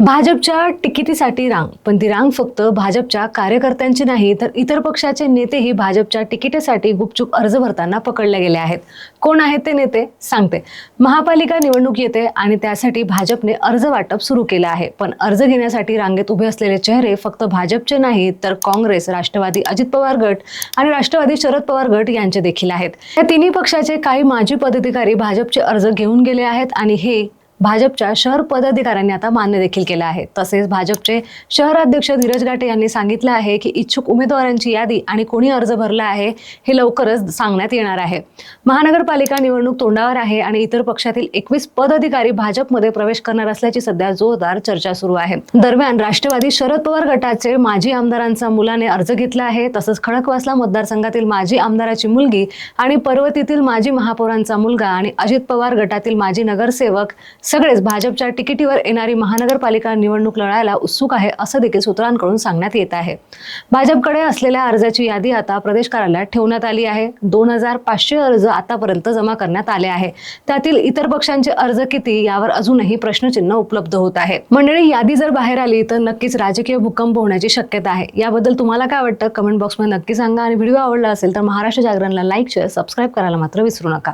भाजपच्या तिकिटीसाठी रांग. पण ती रांग फक्त भाजपच्या कार्यकर्त्यांची नाही तर इतर पक्षाचे नेतेही भाजपच्या तिकिटीसाठी गुपचूप अर्ज भरताना पकडले गेले आहेत. कोण आहेत ते नेते? सांगते. महापालिका निवडणूक येते आणि त्यासाठी भाजपने अर्ज वाटप सुरू केलं आहे. पण अर्ज घेण्यासाठी रांगेत उभे असलेले चेहरे फक्त भाजपचे नाहीत तर काँग्रेस राष्ट्रवादी अजित पवार गट आणि राष्ट्रवादी शरद पवार गट यांचे देखील आहेत. या तिन्ही पक्षाचे काही माजी पदाधिकारी भाजपचे अर्ज घेऊन गेले आहेत आणि हे भाजपच्या शहर पदाधिकाऱ्यांनी आता मान्य देखील केलं आहे. तसेच भाजपचे शहराध्यक्ष धीरज घाटे यांनी सांगितलं आहे की इच्छुक उमेदवारांची यादी आणि कोणी अर्ज भरला आहे हे लवकरच सांगण्यात येणार आहे. महानगरपालिका निवडणूक तोंडावर आहे आणि इतर पक्षातील एकवीस पदाधिकारी भाजपमध्ये प्रवेश करणार असल्याची सध्या जोरदार चर्चा सुरू आहे. दरम्यान राष्ट्रवादी शरद पवार गटाचे माजी आमदारांचा मुलाने अर्ज घेतला आहे. तसंच खडकवासला मतदारसंघातील माजी आमदाराची मुलगी आणि पर्वतीतील माजी महापौरांचा मुलगा आणि अजित पवार गटातील माजी नगरसेवक सगळेच भाजपच्या तिकिटीवर येणारी महानगरपालिका निवडणूक लढायला उत्सुक आहे असं देखील सूत्रांकडून सांगण्यात येत आहे. भाजपकडे असलेल्या अर्जाची यादी आता प्रदेश कार्यालयात ठेवण्यात आली आहे. दोन हजार पाचशे अर्ज आतापर्यंत जमा करण्यात आले आहे. त्यातील इतर पक्षांचे अर्ज किती यावर अजूनही प्रश्नचिन्ह उपलब्ध होत आहे. मंडळी यादी जर बाहेर आली तर नक्कीच राजकीय भूकंप होण्याची शक्यता आहे. याबद्दल तुम्हाला काय वाटतं? कमेंट बॉक्समध्ये नक्की सांगा आणि व्हिडिओ आवडला असेल तर महाराष्ट्र जागरणला लाईक शेअर सबस्क्राईब करायला मात्र विसरू नका.